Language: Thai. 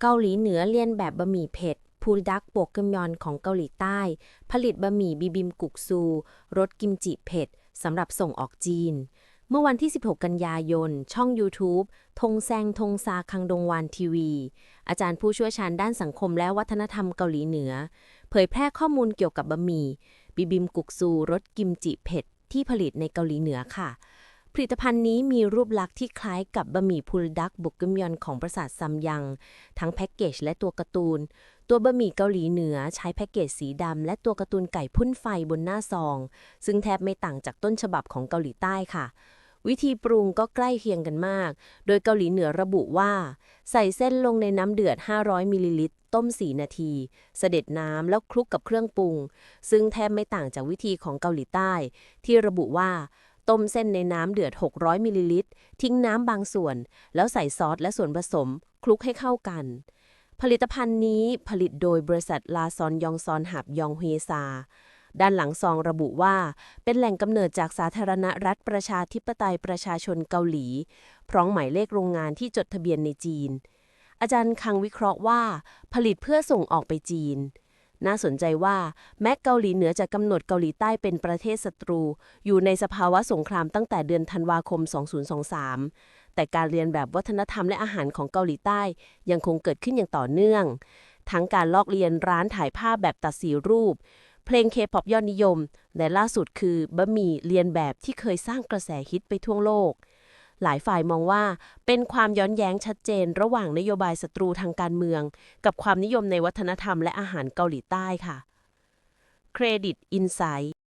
เกาหลีเหนือเลียนแบบบะหมี่เผ็ดพูดักโปกเกมยอนของเกาหลีใต้ ผลิตบะหมี่บิบิมกุกซูรสกิมจิเผ็ดสำหรับส่งออกจีน เมื่อวันที่ 16 กันยายน ช่อง YouTube ทงแซงทงซาคังดงวานทีวี อาจารย์ผู้ช่วยชาญด้านสังคมและวัฒนธรรมเกาหลีเหนือ เผยแพร่ข้อมูลเกี่ยวกับบะหมี่บิบิมกุกซูรสกิมจิเผ็ดที่ผลิตในเกาหลีเหนือค่ะ ผลิตภัณฑ์นี้มีรูปลักษณ์ที่คล้ายกับบะหมี่พูลดักบุกกึมยอนของปราสาทซัมยัง ทั้งแพ็กเกจและตัวการ์ตูน ตัวบะหมี่เกาหลีเหนือใช้แพ็กเกจสีดำและตัวการ์ตูนไก่พ่นไฟบนหน้าซอง ซึ่งแทบไม่ต่างจากต้นฉบับของเกาหลีใต้ค่ะวิธีปรุงก็ใกล้เคียงกันมาก โดยเกาหลีเหนือระบุว่า ใส่เส้นลงในน้ำเดือด 500มิลลิลิตร ต้ม 4 นาที เสด็จน้ำแล้วคลุกกับเครื่องปรุง ซึ่งแทบไม่ต่างจากวิธีของเกาหลีใต้ ที่ระบุว่า ต้มเส้นในน้ำเดือด 600มิลลิลิตร ทิ้งน้ำบางส่วน แล้วใส่ซอสและส่วนผสม คลุกให้เข้ากัน ผลิตภัณฑ์นี้ผลิตโดยบริษัทลาซอนยองซอนหับยองเฮซา ด้านหลังซองระบุว่า เป็นแหล่งกำเนิดจากสาธารณรัฐประชาธิปไตยประชาชนเกาหลี พร้อมหมายเลขโรงงานที่จดทะเบียนในจีน อาจารย์คังวิเคราะห์ว่า ผลิตเพื่อส่งออกไปจีน น่าสนใจว่าแม้เกาหลีเหนือจะกำหนดเกาหลีใต้เป็นประเทศศัตรู อยู่ในสภาวะสงครามตั้งแต่เดือนธันวาคม 2023 แต่การเรียนแบบวัฒนธรรมและอาหารของเกาหลีใต้ยังคงเกิดขึ้นอย่างต่อเนื่อง ทั้งการลอกเลียนร้านถ่ายภาพแบบตัดสีรูป เพลงเคป๊อปยอดนิยม และล่าสุดคือบะหมี่เลียนแบบที่เคยสร้างกระแสฮิตไปทั่วโลก หลายฝ่ายมองว่าเป็นความย้อนแย้งชัดเจน ระหว่างนโยบายศัตรูทางการเมือง กับความนิยมในวัฒนธรรมและอาหารเกาหลีใต้ค่ะเครดิตอินไซ